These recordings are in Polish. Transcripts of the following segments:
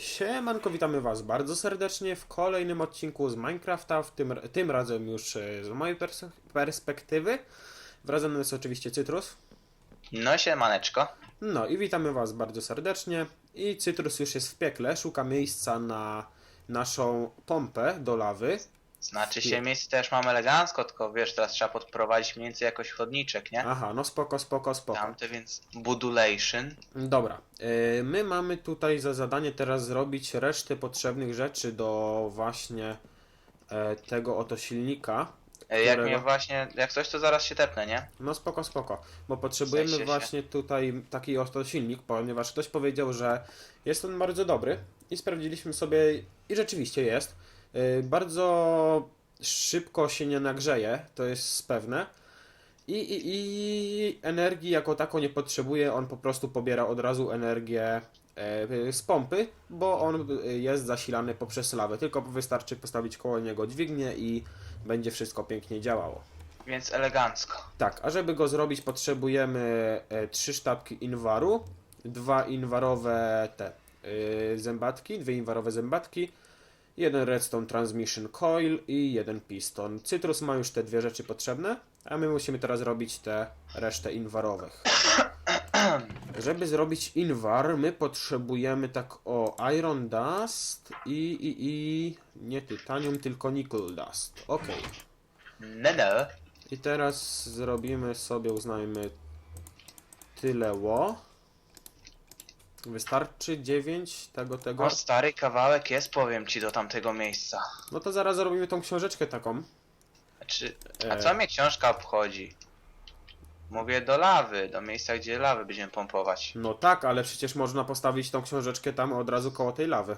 Siemanko, witamy Was bardzo serdecznie w kolejnym odcinku z Minecrafta, w tym, tym razem już e, z mojej pers perspektywy. Wrazem jest oczywiście Cytrus. No siemaneczko. No i witamy Was bardzo serdecznie. I Cytrus już jest w piekle, szuka miejsca na naszą pompę do lawy. Znaczy się miejsce też mam elegancko, tylko wiesz, teraz trzeba podprowadzić mniej więcej jakoś chodniczek, nie? Aha, no spoko, spoko, spoko. Tamte więc budulation. Dobra, e, my mamy tutaj za zadanie teraz zrobić resztę potrzebnych rzeczy do właśnie e, tego oto silnika. E, Jak Którego? mnie właśnie, jak coś to zaraz się tepnę, nie? No spoko, spoko, bo potrzebujemy sensie się. właśnie tutaj taki oto silnik, ponieważ ktoś powiedział, że jest on bardzo dobry i sprawdziliśmy sobie i rzeczywiście jest. Yy, Bardzo szybko się nie nagrzeje, to jest pewne. I, i, I energii jako tako nie potrzebuje, on po prostu pobiera od razu energię e, z pompy, bo on jest zasilany poprzez lawę. Tylko wystarczy postawić koło niego dźwignię i będzie wszystko pięknie działało. Więc elegancko. Tak, a żeby go zrobić potrzebujemy e, trzy sztabki inwaru, dwa inwarowe te y, zębatki, dwie inwarowe zębatki, jeden redstone transmission coil i jeden piston. Cytrus ma już te dwie rzeczy potrzebne, a my musimy teraz robić te resztę inwarowych. Żeby zrobić inwar, my potrzebujemy tak o iron dust i, i, i nie tytanium, tylko nickel dust. Okej. No no. I teraz zrobimy sobie, uznajmy, tyle ło. Wystarczy 9 tego, tego. O, stary kawałek jest, powiem ci, do tamtego miejsca. No to zaraz zrobimy tą książeczkę taką. Znaczy, a E. co mnie książka obchodzi? Mówię do lawy, do miejsca, gdzie lawy będziemy pompować. No tak, ale przecież można postawić tą książeczkę tam od razu koło tej lawy.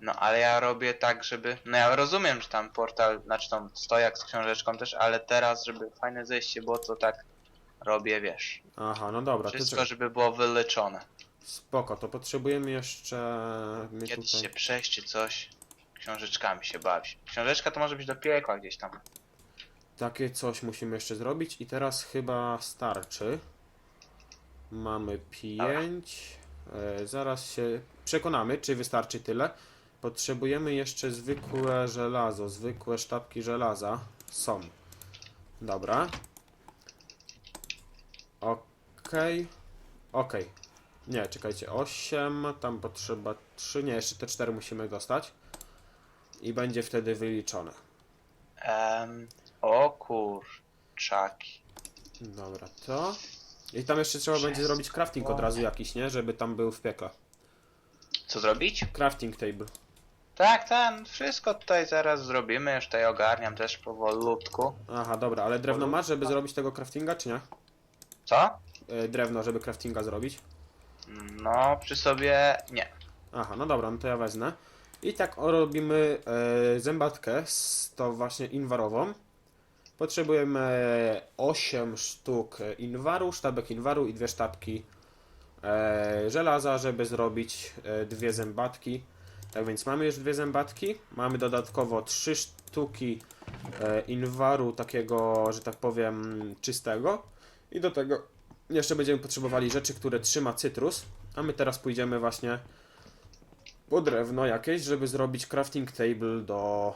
No ale ja robię tak, żeby. No ja rozumiem, że tam portal, znaczy tam stojak z książeczką też, ale teraz, żeby fajne zejście było, to tak robię, wiesz. Aha, no dobra, to Wszystko, czekaj. żeby było wyleczone. Spoko, to potrzebujemy jeszcze... My Kiedyś tutaj... się przejść czy coś. Książeczkami się bawić. Książeczka to może być do piekła gdzieś tam. Takie coś musimy jeszcze zrobić i teraz chyba starczy. Mamy 5. E, zaraz się przekonamy, czy wystarczy tyle. Potrzebujemy jeszcze zwykłe żelazo, zwykłe sztabki żelaza. Są. Dobra. Okej. Okej. Nie, czekajcie. 8, tam potrzeba 3, nie, jeszcze te 4 musimy dostać. I będzie wtedy wyliczone. Em, o kurczaki. Dobra, to. I tam jeszcze trzeba będzie zrobić crafting od razu jakiś, nie? Żeby tam był w piekle. Co zrobić? Crafting table. Tak, ten, wszystko tutaj zaraz zrobimy. Już tutaj ogarniam też powolutku. Aha, dobra, ale drewno masz, żeby zrobić tego craftinga, czy nie? Co? E, drewno, żeby craftinga zrobić. No, przy sobie nie. Aha, no dobra, no to ja wezmę. I tak robimy e, zębatkę z tą właśnie inwarową. Potrzebujemy 8 sztuk inwaru, sztabek inwaru i dwie sztabki e, żelaza, żeby zrobić e, dwie zębatki. Tak więc mamy już dwie zębatki. Mamy dodatkowo 3 sztuki e, inwaru takiego, że tak powiem, czystego. I do tego jeszcze będziemy potrzebowali rzeczy, które trzyma cytrus. A my teraz pójdziemy właśnie po drewno jakieś, żeby zrobić crafting table do.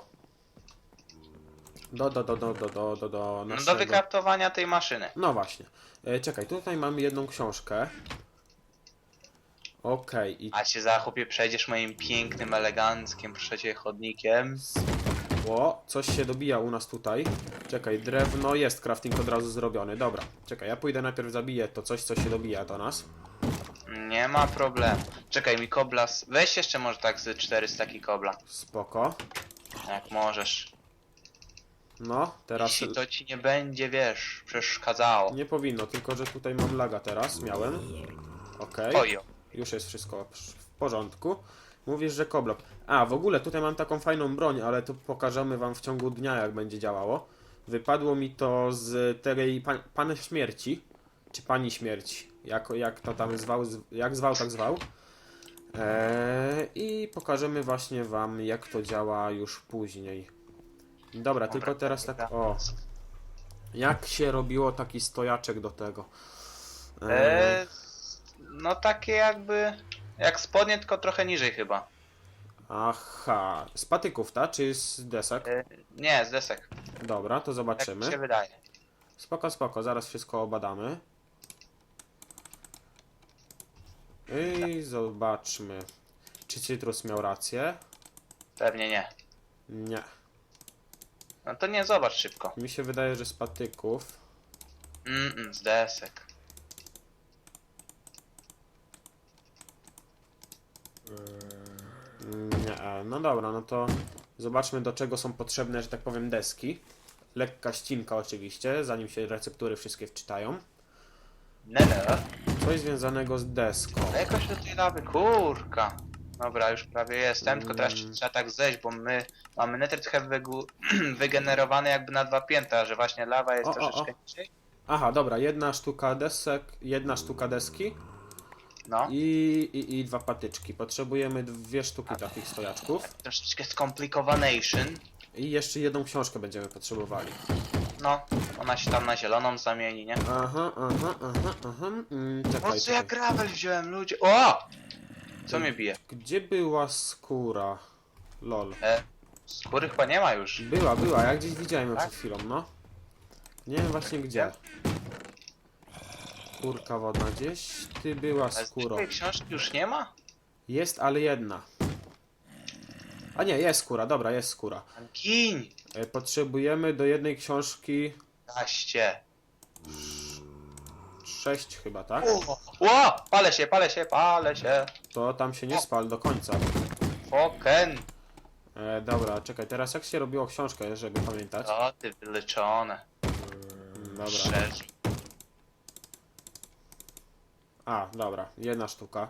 Do, do, do, do, do, do, do, do naszego... do wykraftowania tej maszyny. No właśnie. E, czekaj, tutaj mamy jedną książkę. Okej, i A się za chłopie przejdziesz moim pięknym, eleganckim, proszę cię, chodnikiem. O, coś się dobija u nas tutaj. Czekaj, drewno jest, crafting od razu zrobiony. Dobra, czekaj, ja pójdę najpierw zabiję to coś, co się dobija do nas. Nie ma problemu. Czekaj, mi koblas. Weź jeszcze może tak z 400 taki kobla. Spoko. Jak możesz. No, teraz Jeśli to ci nie będzie, wiesz, przeszkadzało. nie powinno, tylko że tutaj mam laga teraz, miałem. Okej. Ojo. Już jest wszystko w porządku. Mówisz, że koblok. A, w ogóle tutaj mam taką fajną broń, ale to pokażemy wam w ciągu dnia, jak będzie działało. Wypadło mi to z tej pan, Pana Śmierci, czy Pani Śmierci, jak, jak to tam zwał, jak zwał, tak zwał. Eee, I pokażemy właśnie wam, jak to działa już później. Dobra, tylko teraz tak, o, jak się robiło taki stojaczek do tego. Eee, Eee, no takie jakby. Jak spodnie, tylko trochę niżej chyba. Aha, z patyków, tak? Czy z desek? Y, nie, z desek. Dobra, to Tak mi zobaczymy. się wydaje. Spoko, spoko, zaraz wszystko obadamy. I zobaczmy, czy Citrus miał rację. Pewnie nie. Nie. No to nie, zobacz szybko. Mi się wydaje, że z patyków. Mm, mm, z desek. Nie, no dobra, no to zobaczmy do czego są potrzebne, że tak powiem, deski. Lekka ścinka oczywiście, zanim się receptury wszystkie wczytają. Nie. Coś związanego z deską. Ale jakoś do tej lawy, kurka. Dobra, już prawie jestem, tylko teraz Mm. trzeba tak zejść, bo my mamy nether trochę wygu- wygenerowany jakby na dwa piętra, że właśnie lawa jest O, o, troszeczkę o. niżej. Aha, dobra, jedna sztuka desek, jedna sztuka deski No, i, i, i dwa patyczki. Potrzebujemy dwie sztuki takich stojaczków. troszeczkę skomplikowanation. I jeszcze jedną książkę będziemy potrzebowali. No, ona się tam na zieloną zamieni, nie? Aha, aha, aha, aha. Mm, czekaj, Po co ja czekaj. gravel wziąłem, ludzie? O! Co mnie bije? Gdzie była skóra? Lol. E, skóry chyba nie ma już. Była, była, ja gdzieś widziałem ją Tak? przed chwilą, no. Nie wiem właśnie gdzie. Kurka wodna gdzieś. Ty była Ale skóro. zwykłej książki już nie ma? Jest, ale jedna. A nie, jest skóra, dobra, jest skóra. Gin! E, Potrzebujemy do jednej książki Taście. sześć chyba, tak? O! o! Palę się, palę się, palę się. To tam się nie spal do końca. Foken. E, dobra, czekaj, teraz jak się robiło książkę, żeby pamiętać? O, ty wyleczone. Mm, Dobra. Szerz. A, dobra, jedna sztuka.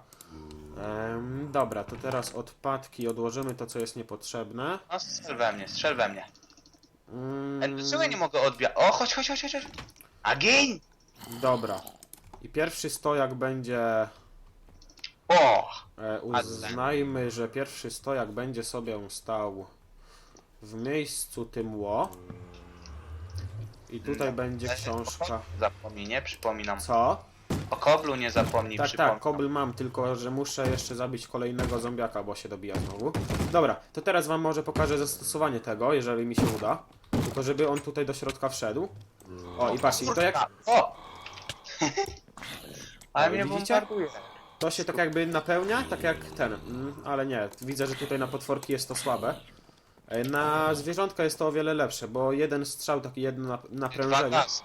Em, dobra, to teraz odpadki odłożymy to, co jest niepotrzebne. No strzel we mnie, strzel we mnie. Mm, Dlaczego ja nie mogę odbijać? O, chodź, chodź, chodź, chodź. chodź. A gin! Dobra. I pierwszy stojak będzie. O! E, uznajmy, że pierwszy stojak będzie sobie stał w miejscu tym ło. I tutaj będzie książka. Zapomnij, nie? Przypominam. Co? O koblu nie zapomnij, Tak, przypomnę. tak, kobl mam, tylko że muszę jeszcze zabić kolejnego zombiaka, bo się dobija znowu. Dobra, to teraz wam może pokażę zastosowanie tego, jeżeli mi się uda. Tylko żeby on tutaj do środka wszedł. O, i patrzcie, i to jak O! Ale mnie widzicie? bombarduje. to się tak jakby napełnia, tak jak ten. Mm, ale nie, widzę, że tutaj na potworki jest to słabe. E, Na zwierzątka jest to o wiele lepsze, bo jeden strzał, taki jedno nap- Dwa naprężenie. gaz.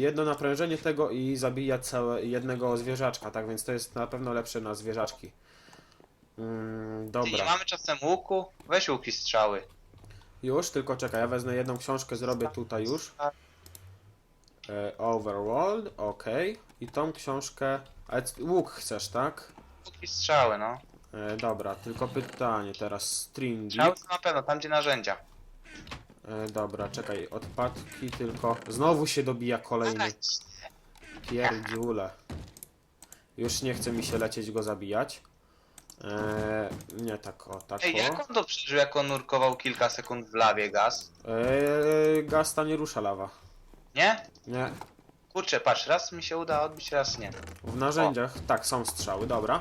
Jedno naprężenie tego i zabija całe jednego zwierzaczka, tak więc to jest na pewno lepsze na zwierzaczki. Mm, Ty nie dobra. mamy czasem łuku? Weź łuki strzały. Już, tylko czekaj, ja wezmę jedną książkę, zrobię tutaj już. E, Overworld, ok. I tą książkę. Ale c- łuk chcesz, tak? Łuki strzały, no. E, dobra, tylko pytanie teraz. Stringi. Strzały to na pewno, tam gdzie narzędzia. E, dobra, czekaj, odpadki tylko. Znowu się dobija kolejny pierdziule. Już nie chce mi się lecieć go zabijać. E, nie tak o, tak Ej, jak o. on to przeżył, jak on nurkował kilka sekund w lawie gaz? E, gasta nie rusza lawa. Nie? Nie. Kurczę, patrz, raz mi się uda odbić, raz nie. W narzędziach, tak, są strzały, dobra.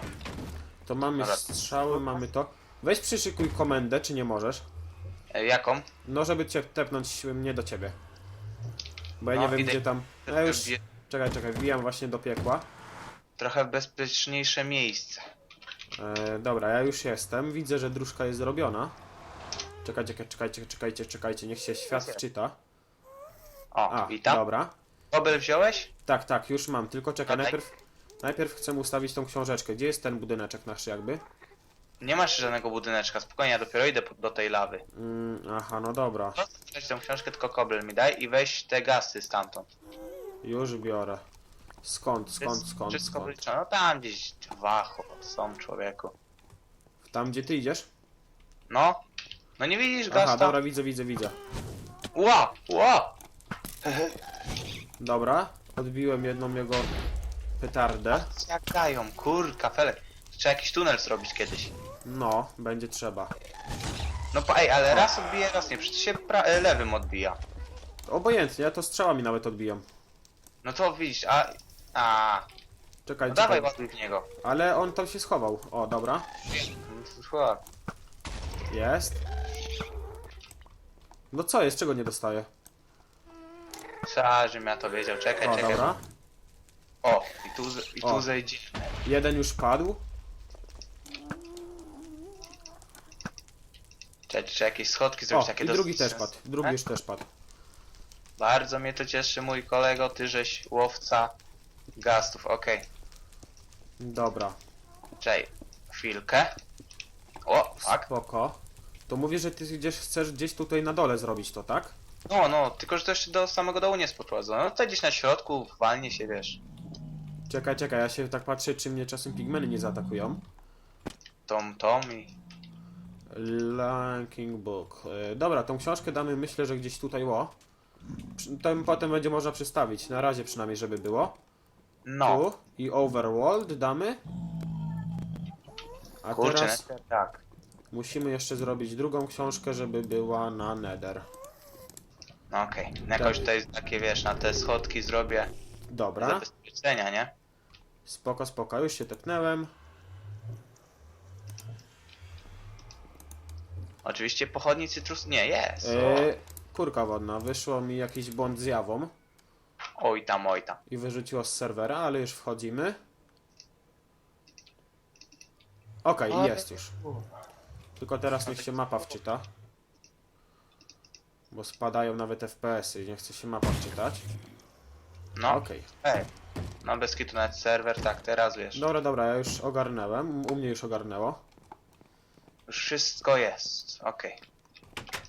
To mamy Dobra. strzały, mamy to. Weź przyszykuj komendę, czy nie możesz? E, jaką? No, żeby cię tepnąć mnie do ciebie. Bo ja No, nie wiem, idę. gdzie tam. Ja już. Czekaj, czekaj, wbijam właśnie do piekła. Trochę bezpieczniejsze miejsce. E, dobra, ja już jestem. Widzę, że dróżka jest zrobiona. Czekajcie, czekajcie, czekajcie, czekajcie, niech się świat wczyta. O, A, witam. dobra. Kobel wziąłeś? Tak, tak, już mam, tylko czekaj, Dawaj. najpierw. Najpierw chcę ustawić tą książeczkę. Gdzie jest ten budyneczek nasz jakby? Nie masz żadnego budyneczka, spokojnie, ja dopiero idę po- do tej lawy. Mm, aha, no dobra. Weź tą książkę, tylko kobel mi daj i weź te gasy stamtąd. Już biorę. Skąd, skąd, skąd, Wszystko skąd? wyliczone. No tam gdzieś dwa są człowieku. Tam, gdzie ty idziesz? No. No nie widzisz Aha, gasta? dobra, widzę, widzę, widzę. Ła, ła! Dobra, odbiłem jedną jego petardę. Jak dają, kurka, felek. Trzeba jakiś tunel zrobić kiedyś. No, będzie trzeba. No pa, ej, ale raz odbije, raz nie. Przecież się pra- e, lewym odbija. Obojętnie, ja to strzałami nawet odbijam. No to widzisz, a... A, Czekaj, no czekaj. dawaj ładuj w niego. Ale on tam się schował. O, dobra. Szła. Jest. No co jest? Czego nie dostaję? Trzeba, żebym ja to wiedział. Czekaj, O, czekaj. dobra. O, i tu, z- i O. tu zejdzie. Jeden już padł. Czy, czy jakieś schodki O, zrobić takie i dosyć drugi też padł. Drugi już też padł. Bardzo mnie to cieszy, mój kolego, ty żeś łowca gastów, okej. Dobra. Czekaj, chwilkę. O, tak. Spoko. To mówię, że ty gdzieś chcesz gdzieś tutaj na dole zrobić to, tak? No, no, tylko że to jeszcze do samego dołu nie jest. No to gdzieś na środku, walnie się, wiesz, Czekaj, czekaj, ja się tak patrzę, czy mnie czasem pigmeny nie zaatakują. tom, tom i... Lanking Book. E, Dobra, tą książkę damy, myślę, że gdzieś tutaj. Przy- Tam potem będzie można przestawić, na razie przynajmniej, żeby było. No, Tu i Overworld damy. A kurczę, teraz no, tak. musimy jeszcze zrobić drugą książkę, żeby była na Nether. No okej, jakoś tutaj takie, wiesz, na te schodki zrobię Dobra, zabezpieczenia, nie? spoko, spoko, już się tepnęłem. Oczywiście pochodni cytrus... Nie, jest. E, kurka wodna, wyszło mi jakiś błąd z jawą oj tam, oj tam. i wyrzuciło z serwera, ale już wchodzimy. Okej, Ale- jest już. Tylko teraz niech się mapa wczyta. Bo spadają nawet FPS-y, nie chce się mapa wczytać. No, Okej. ej. No bez kitu nawet serwer, tak, teraz wiesz. Dobra, dobra, ja już ogarnęłem. U mnie już ogarnęło. Wszystko jest, okej.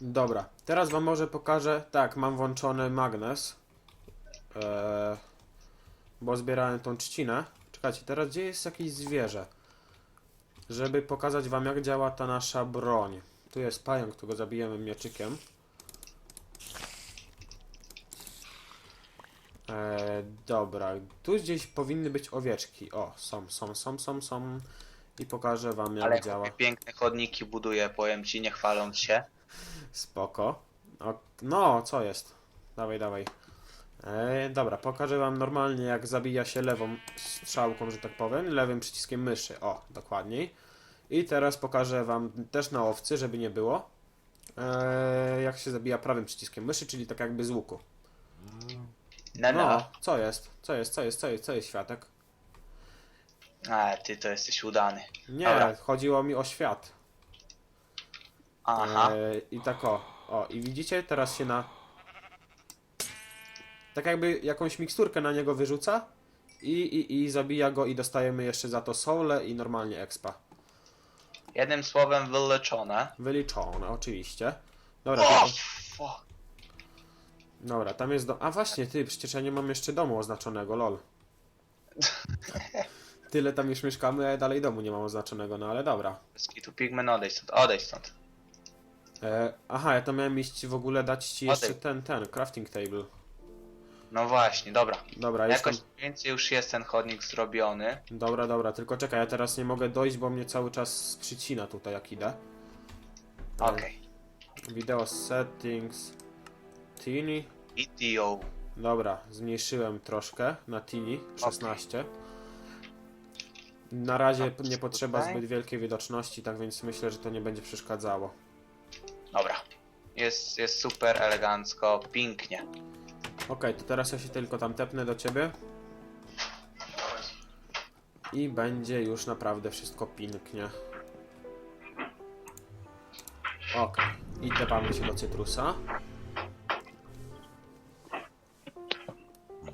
Dobra, teraz wam może pokażę. Tak, mam włączony magnes. Eee, bo zbierałem tą trzcinę. Czekajcie, teraz gdzie jest jakieś zwierzę? Żeby pokazać wam jak działa ta nasza broń. Tu jest pająk, którego zabijemy mieczykiem. Eee, dobra, tu gdzieś powinny być owieczki. O, są, są, są, są, są. I pokażę wam jak Ale działa. piękne chodniki buduję, powiem ci, nie chwaląc się. Spoko. O, no, co jest? Dawaj, dawaj. E, dobra, pokażę wam normalnie jak zabija się lewą strzałką, że tak powiem, lewym przyciskiem myszy. O, dokładniej. I teraz pokażę wam też na owcy, żeby nie było. E, jak się zabija prawym przyciskiem myszy, czyli tak jakby z łuku. No, No, no. co jest? Co jest? Co jest? Co jest? Co jest światek? A, ty to jesteś udany. Nie, Dobra. chodziło mi o świat. Aha. E, I tak o. O, i widzicie, teraz się na. Tak jakby jakąś miksturkę na niego wyrzuca i, i, i zabija go i dostajemy jeszcze za to soule i normalnie expa. Jednym słowem wyleczone. Wyliczone, oczywiście. Dobra, O, tylko, fuck. dobra, tam jest dom. A właśnie, ty, przecież ja nie mam jeszcze domu oznaczonego, lol. Tyle tam już mieszkamy, a ja dalej domu nie mam oznaczonego, no ale dobra. Bez kitu, pigmen, odejdź stąd, odejdź stąd. E, aha, ja to miałem iść w ogóle dać ci jeszcze ten, ten, crafting table. No właśnie, dobra. Dobra, jestem. Jakoś mniej więcej już jest ten chodnik zrobiony. Dobra, dobra, tylko czekaj, ja teraz nie mogę dojść, bo mnie cały czas przycina tutaj jak idę. E, Okej. Video settings. Teeny. ETO. Dobra, zmniejszyłem troszkę na teeny 16. Na razie nie potrzeba zbyt wielkiej widoczności, tak więc myślę, że to nie będzie przeszkadzało. Dobra. Jest, jest super, elegancko, pięknie. Okej, to teraz ja się tylko tam tepnę do ciebie. I będzie już naprawdę wszystko pięknie. Okej, i tepamy się do cytrusa.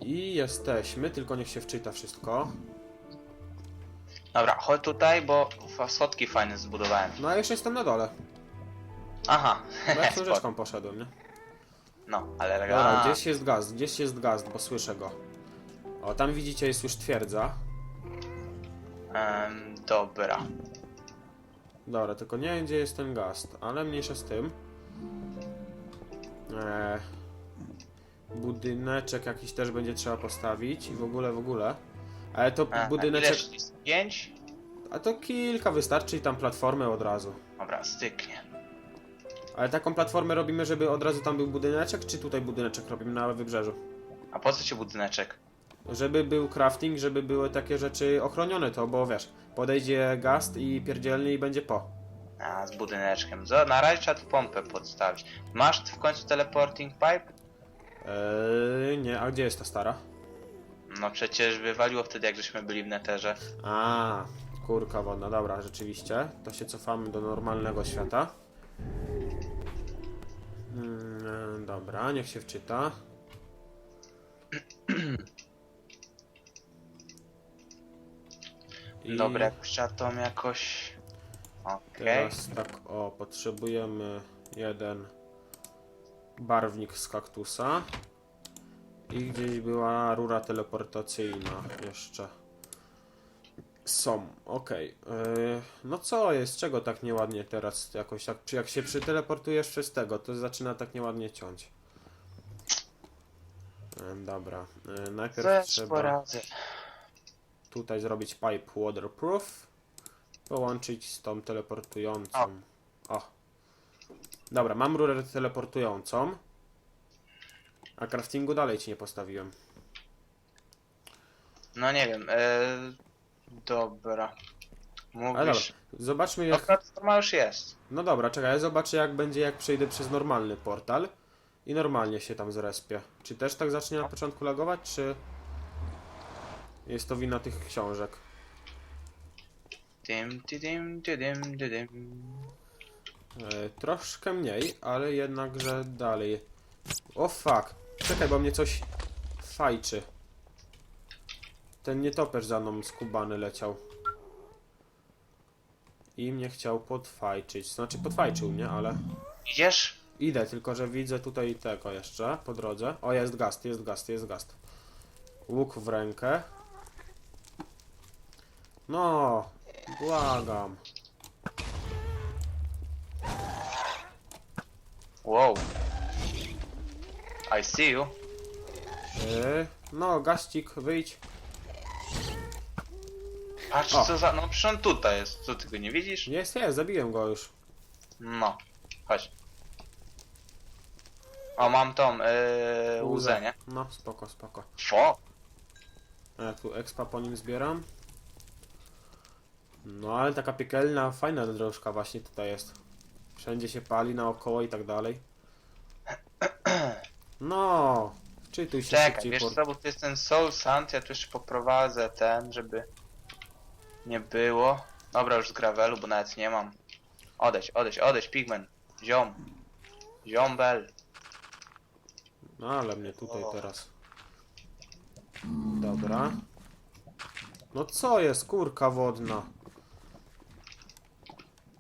I jesteśmy, tylko niech się wczyta wszystko. Dobra, chodź tutaj, bo fa- schodki fajne zbudowałem. No a już jestem na dole, Aha. bo ja Spoko. książeczką poszedłem, nie? No, ale Dobra, elegancko. gdzieś jest gaz, gdzieś jest gaz, bo słyszę go. O, tam widzicie jest już twierdza. Em, dobra. Dobra, tylko nie wiem gdzie jest ten gast, ale mniejsza z tym. Eee, budyneczek jakiś też będzie trzeba postawić i w ogóle, w ogóle. Ale to A, budyneczek... Ile jest? Pięć? A to kilka wystarczy i tam platformę od razu. Dobra, styknie. Ale taką platformę robimy, żeby od razu tam był budyneczek, czy tutaj budyneczek robimy na wybrzeżu? A po co ci budyneczek? Żeby był crafting, żeby były takie rzeczy ochronione to, bo wiesz, podejdzie gast i pierdzielny i będzie po. A, z budyneczkiem. Zo, na razie trzeba tu pompę podstawić. Masz w końcu teleporting pipe? Eee, nie, a gdzie jest ta stara? No przecież wywaliło wtedy, jak żeśmy byli w neterze. A, kurka wodna, dobra, rzeczywiście. To się cofamy do normalnego świata. Mm, dobra, niech się wczyta. I Dobra, jak trzeba tą jakoś... Okej. teraz tak, o, potrzebujemy jeden barwnik z kaktusa. I gdzieś była rura teleportacyjna jeszcze. Są, okej. Yy, No co jest? Czego tak nieładnie teraz jakoś? Czy jak się przyteleportujesz przez tego, to zaczyna tak nieładnie ciąć. Yy, Dobra. Yy, najpierw trzeba poradzę. tutaj zrobić pipe waterproof. Połączyć z tą teleportującą. O. Dobra, mam rurę teleportującą. A craftingu dalej ci nie postawiłem. No nie wiem, e... Dobra. Ale dobra, Mówisz... zobaczmy jak... Dobra, forma już jest. No dobra, czekaj, ja zobaczę jak będzie jak przejdę przez normalny portal i normalnie się tam zrespię. Czy też tak zacznie na początku lagować, czy jest to wina tych książek? Dim, ti, dim, ti, dim. E, troszkę mniej, ale jednakże dalej. O fuck. Czekaj, bo mnie coś fajczy. Ten nietoperz za mną skubany leciał. I mnie chciał podfajczyć. Znaczy podfajczył mnie, ale... Idziesz? Idę, tylko że widzę tutaj tego jeszcze po drodze. O, jest gast, jest gast, jest gast. Łuk w rękę. No, błagam. Wow. I see you. Yy, no, gaścik, wyjdź. Patrz O. co za... No przecież on tutaj jest. Co, ty go nie widzisz? Jest, jest, zabiłem go już. No. Chodź. O, mam tą, yy, łzę, nie? No, spoko, spoko. Fo! A ja tu expa po nim zbieram. No, ale taka piekielna, fajna drożka właśnie tutaj jest. Wszędzie się pali naokoło i tak dalej. No, czytuj się Czekaj, szybciej. wiesz por- co, bo to jest ten Soul Sand, ja tu jeszcze poprowadzę ten, żeby nie było. Dobra, już z gravelu, bo nawet nie mam. Odejdź, odejdź, odejdź, pigment. Ziom. Ziombel. No, ale mnie tutaj O. teraz. Dobra. No co jest, kurka wodna?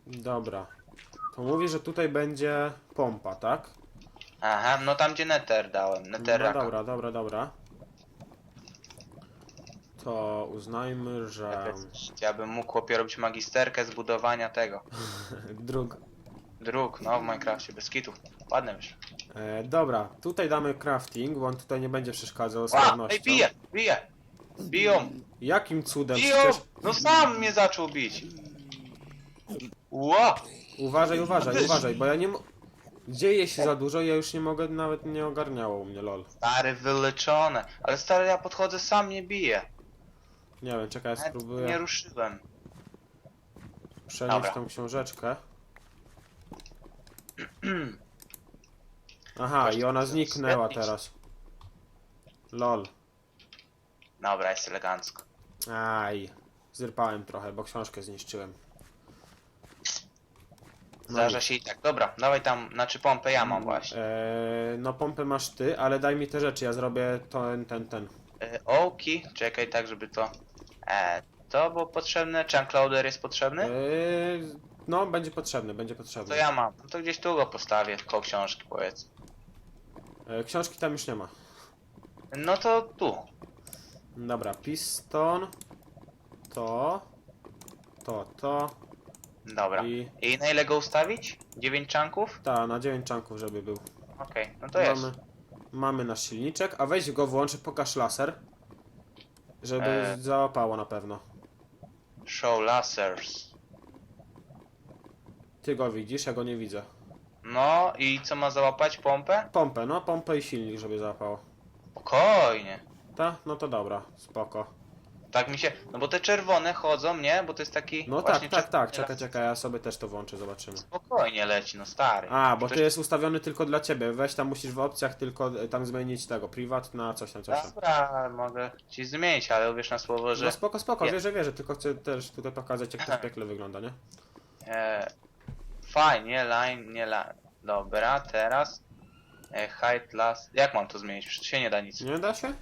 Dobra. To mówi, że tutaj będzie pompa, tak? Aha, no tam gdzie Nether dałem, No Netherraka. dobra, dobra, dobra. To uznajmy, że Ja bym mógł chłopie robić magisterkę z budowania tego. drug. Dróg, no w Minecrafcie, bez kitów. Ładne już. E, dobra, tutaj damy crafting, bo on tutaj nie będzie przeszkadzał z Ła, pewnością. ej, bije, bije. Biją, Jakim cudem? biją. Przecież... No sam mnie zaczął bić. Ła, Uważaj, uważaj, uważaj, bo ja nie mo... Dzieje się za dużo i ja już nie mogę, nawet nie ogarniało mnie, lol. stary wyleczone. Ale stary, ja podchodzę, sam mnie bije. Nie wiem, czekaj, ja Nawet nie spróbuję ruszyłem. przenieść Dobra. tą książeczkę. Aha, i ona zniknęła teraz. Lol. Dobra, jest elegancko. Aj, zrypałem trochę, bo książkę zniszczyłem. No Zdarza się i tak. Dobra, dawaj tam, znaczy pompę ja mam właśnie. Eee, no pompę masz ty, ale daj mi te rzeczy, ja zrobię ten, ten, ten. E, Ołki, czekaj tak, żeby to... E, to było potrzebne, chunk loader jest potrzebny? Eee, no, będzie potrzebny, będzie To potrzebny. ja mam. No to gdzieś tu go postawię, koło książki powiedz. Eee, książki tam już nie ma. No to tu. Dobra, piston, to, to, to Dobra. i I na ile go ustawić? 9 czanków? ta, na 9 czanków, żeby był. Okej, no to jest. mamy, mamy nasz silniczek, a weź go włącz, pokaż laser, żeby Eee. załapało na pewno. Show lasers. Ty go widzisz, ja go nie widzę. No i co ma załapać? Pompę? Pompę, no pompę i silnik, żeby załapało. Spokojnie. Ta? No to dobra, spoko. Tak mi się. No bo te czerwone chodzą, nie? Bo to jest taki. No właśnie tak, tak, tak, czekaj, czekaj, ja sobie też to włączę, zobaczymy. Spokojnie leci, no stary. A, bo To to jest ustawiony tylko dla ciebie, weź tam musisz w opcjach tylko e, tam zmienić tego, privat na coś tam, coś tam. Dobra, mogę ci zmienić, ale uwierz na słowo, że. No spoko, spoko, Nie. wierzę, wierzę, tylko chcę też tutaj pokazać jak to w piekle wygląda, nie? E, fajnie, line, nie line. Dobra, teraz. E, height, las. Jak mam to zmienić? Przecież się nie da nic. Nie da się?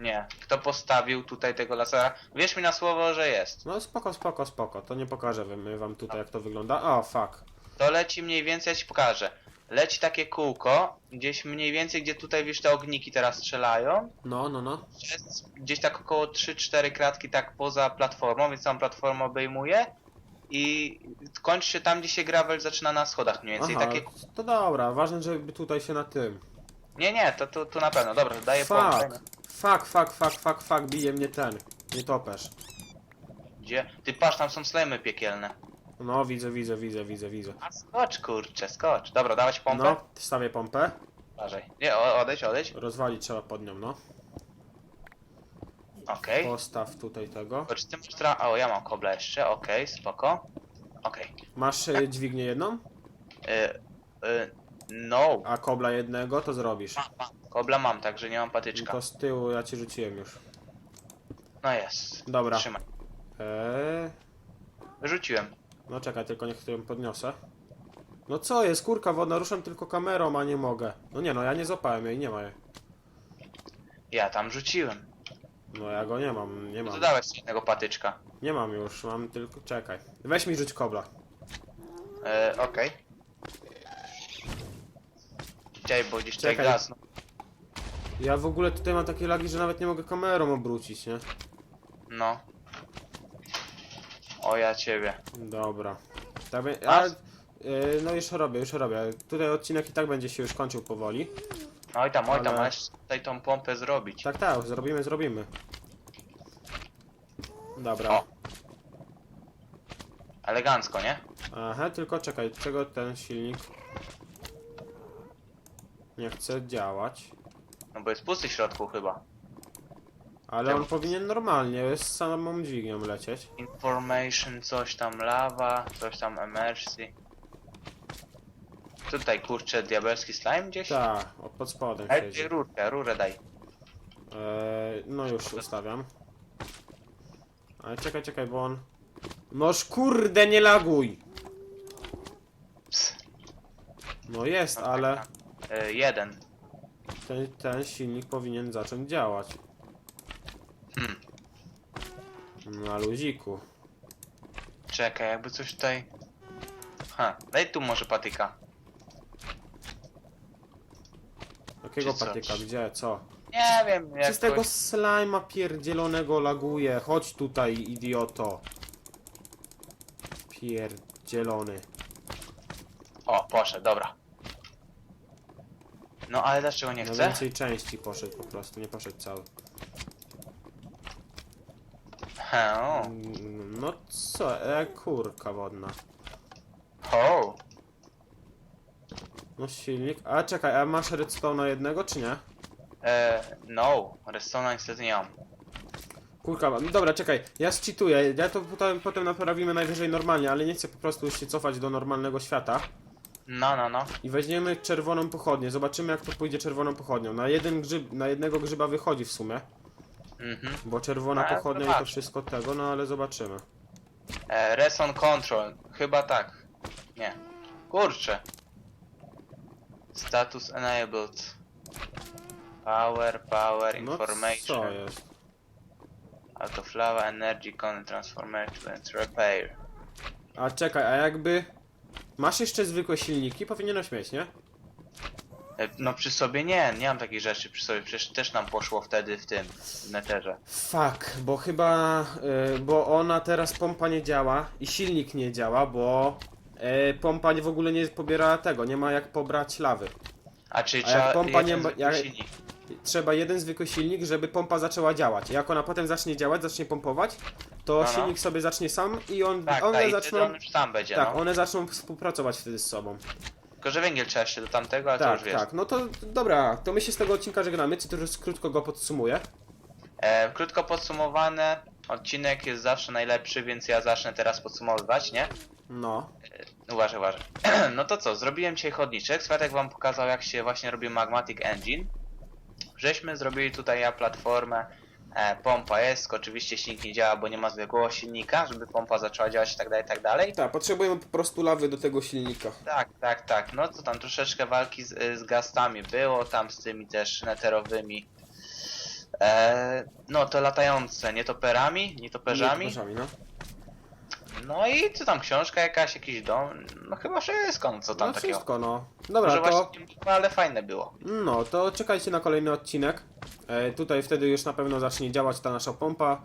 Nie. Kto postawił tutaj tego lasera? Wierz mi na słowo, że jest. No spoko, spoko, spoko, to nie pokażę wam- wam tutaj jak to wygląda. O, fuck. To leci mniej więcej, ja ci pokażę. Leci takie kółko, gdzieś mniej więcej, gdzie tutaj wiesz te ogniki teraz strzelają. No, no, no. Jest gdzieś tak około 3-4 kratki tak poza platformą, więc całą platformę obejmuje. I kończy się tam, gdzie się gravel zaczyna na schodach mniej więcej. Aha, Takie... to dobra, ważne, żeby tutaj się na tym. Nie, nie, to, to na pewno. Dobra, daję Fuck, pompę. Fuck, fuck, fuck, fuck, fuck, bije mnie ten. Nie topesz. Gdzie? Ty patrz, tam są slimy piekielne. No, widzę, widzę, widzę, widzę, widzę. A skocz kurczę, skocz. Dobra, dawać pompę? No, stawię pompę. Uważaj. Nie, o, odejdź, odejdź. Rozwalić trzeba pod nią, no. Okej. Postaw tutaj tego. Okay. Czy ty masz tra... O, ja mam kobla jeszcze, okej, spoko. Okej. Masz y, dźwignię jedną, Y, y, no. a kobla jednego to zrobisz. Mam, mam. Kobla mam, także nie mam patyczka. to z tyłu ja ci rzuciłem już. No jest. Dobra. Trzymaj. Eee, Rzuciłem. no czekaj, tylko niech ją podniosę. No co jest, kurka wodna, ruszam tylko kamerą, a nie mogę. No nie no, ja nie złapałem jej, nie ma jej. Ja tam rzuciłem. No ja go nie mam, nie No to mam. dałeś jednego patyczka. Nie mam już, mam tylko, czekaj. Weź mi rzuć kobla. E, okej. Czekaj, bo gdzieś tutaj Czekaj. gaz. Ja w ogóle tutaj mam takie lagi, że nawet nie mogę kamerą obrócić, nie? no. O ja ciebie. Dobra. Tak, a, y, no już robię, już robię. Tutaj odcinek i tak będzie się już kończył powoli. Oj tam, oj tam, Ale- masz tutaj tą pompę zrobić. Tak, tak, zrobimy, zrobimy. Dobra. O. Elegancko, nie? Aha, tylko czekaj, czego ten silnik nie chce działać? No bo jest pusty w środku chyba. Ale on Czemu? powinien normalnie z samą dźwignią lecieć. Information, coś tam lawa, coś tam emergency. Tutaj kurczę diabelski slime gdzieś? Tak, o, pod spodem Daj siedzi. rurkę, rurę daj. Eee, no już ustawiam. Ale czekaj, czekaj, bo on... Noż kurde, nie laguj! Ps. No jest, ale E, jeden. Ten, ten silnik powinien zacząć działać. Hmm. Na luziku. Czekaj, jakby coś tutaj... Ha, daj tu może patyka. Jakiego Czy patyka? Gdzie? Co? Nie wiem, jak Przez tego slajma pierdzielonego laguje. Chodź tutaj, idioto. Pierdzielony. O, poszedł, dobra. No ale dlaczego nie Na chce? więcej części poszedł po prostu, nie poszedł cały. He, o. Mm, No co, e, kurka wodna. Ho. No silnik. A czekaj, a masz redstone jednego czy nie? E, no, redstone'a niestety nie mam. Kurka, no dobra, czekaj, ja zcheatuję, ja to potem, potem naprawimy najwyżej normalnie, ale nie chcę po prostu już się cofać do normalnego świata. No, no, no. I weźmiemy czerwoną pochodnię, zobaczymy jak to pójdzie czerwoną pochodnią. Na, jeden grzyb, na jednego grzyba wychodzi w sumie, Mhm. bo czerwona No, pochodnia i to wszystko tego, no ale zobaczymy. E, Reson Control. Chyba tak. Nie. Kurczę. Status enabled. Power, power, No information. co jest? Out of lava, energy, con transformation repair. A czekaj, a jakby... Masz jeszcze zwykłe silniki? Powinieneś mieć, nie? E, no przy sobie nie, nie mam takich rzeczy przy sobie. Przecież też nam poszło wtedy w tym, w neterze. Fuck, bo chyba... y, bo ona teraz pompa nie działa i silnik nie działa, bo... y, pompa nie- w ogóle nie pobiera tego, nie ma jak pobrać lawy. A czyli A jak trzeba pompa nie jeden ma- zwykły jak- silnik. Trzeba jeden zwykły silnik, żeby pompa zaczęła działać. Jak ona potem zacznie działać, zacznie pompować, to No, no. silnik sobie zacznie sam i on, Tak, one tak, i zaczną... on już sam będzie, Tak, no. one zaczną współpracować wtedy z sobą. Tylko, że węgiel trzeba jeszcze do tamtego, ale to Tak, już wiesz. tak. No to dobra, to my się z tego odcinka żegnamy. Czy to już krótko go podsumuję? E, krótko podsumowane, Odcinek jest zawsze najlepszy, więc ja zacznę teraz podsumowywać, nie? No. Uważaj, uważaj. No to co, zrobiłem dzisiaj chodniczek. Światek wam pokazał, jak się właśnie robi Magmatic Engine. Żeśmy zrobili tutaj ja platformę. E, pompa jest, oczywiście silnik nie działa, bo nie ma zwykłego silnika, żeby pompa zaczęła działać i tak dalej, i tak dalej. Tak, potrzebujemy po prostu lawy do tego silnika. Tak, tak, tak. No to tam troszeczkę walki z, z gastami było, tam z tymi też neterowymi. E, no to latające nietoperami, nietoperzami. Nietoperzami, no. No i co tam, książka jakaś, jakiś dom? No chyba wszystko, no co tam No takiego. wszystko, no. Dobra, Może to... właśnie, no, ale fajne było. No, to czekajcie na kolejny odcinek. E, tutaj wtedy już na pewno zacznie działać ta nasza pompa.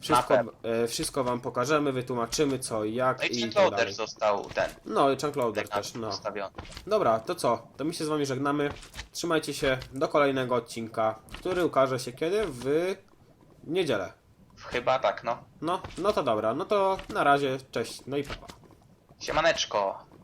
Wszystko, Na e, wszystko wam pokażemy, wytłumaczymy co i jak No i i tak dalej. został ten. No i chunkloader też, no. Postawiony. Dobra, to co? To my się z wami żegnamy. Trzymajcie się do kolejnego odcinka, który ukaże się kiedy? W niedzielę. Chyba tak, no. No, no to dobra, no to na razie, cześć, no i papa. Siemaneczko.